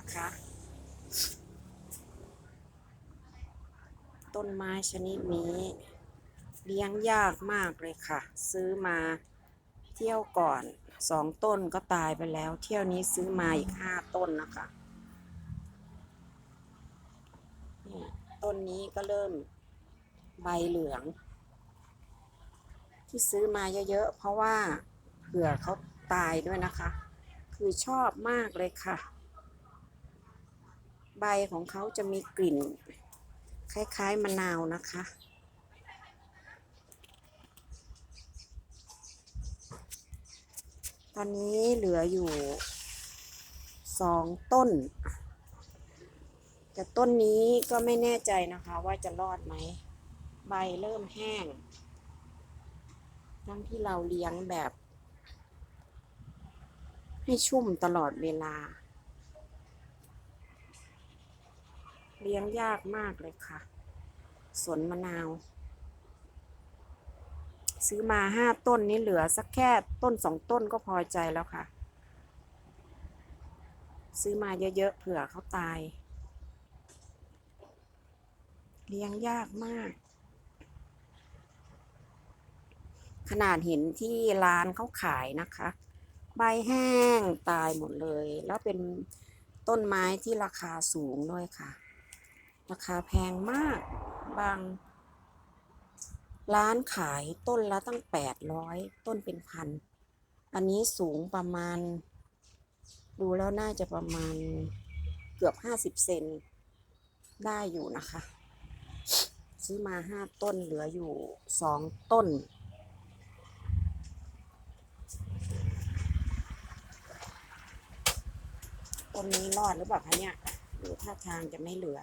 นะคะ ต้นไม้ชนิดนี้เลี้ยงยากมากเลยค่ะ ซื้อมาเที่ยวก่อนสองต้นก็ตายไปแล้ว เที่ยวนี้ซื้อมาอีกห้าต้นนะคะต้นนี้ก็เริ่มใบเหลือง ที่ซื้อมาเยอะๆ เพราะว่าเผื่อเขาตายด้วยนะคะ คือชอบมากเลยค่ะ ใบของเขาจะมีกลิ่น คล้ายๆมะนาวนะคะ ตอนนี้เหลืออยู่สองต้น แต่ต้นนี้ก็ไม่แน่ใจนะคะว่าจะรอดไหม ใบเริ่มแห้ง ทั้งที่เราเลี้ยงแบบ ให้ชุ่มตลอดเวลา เลี้ยงยากมากเลยค่ะ สวนมะนาว ซื้อมาห้าต้นนี้เหลือสักแค่ต้นสองต้นก็พอใจแล้วค่ะ ซื้อมาเยอะๆเผื่อเขาตาย เลี้ยงยากมาก ขนาดเห็นที่ร้านเขาขายนะคะ ใบแห้งตายหมดเลย แล้วเป็นต้นไม้ที่ราคาสูงด้วยค่ะ ราคาแพงมากบาง ร้านขายต้นละตั้งแปดร้อยต้นเป็นพัน อันนี้สูงประมาณ ดูแล้วน่าจะประมาณเกือบห้าสิบเซนได้อยู่นะคะ ซื้อมาห้าต้นเหลืออยู่สองต้นต้นนี้รอดหรือเปล่าคะเนี่ยดูท่าทางจะไม่เหลือ